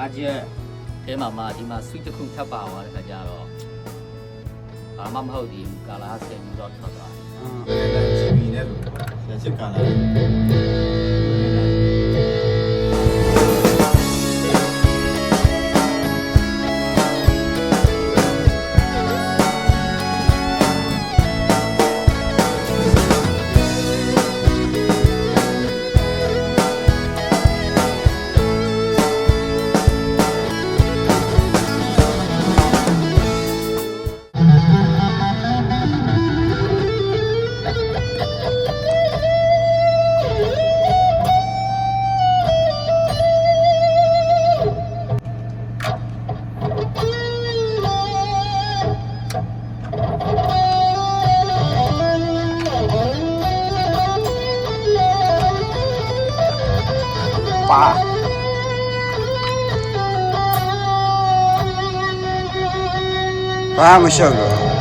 ၅ချက်အဲမှာမှဒီမှာ sweet တစ်ခုထပ်ပါသွားတဲ့ခါကျတော့ဘာမှမဟုတ်ဒီကာလာဆယ်ယူတော့ထွက်သွားတယ်။အာအဲဒါချီမီနဲ့လို့ဆက်ချက်ကလာ ပါဘာမလျှောက်တော့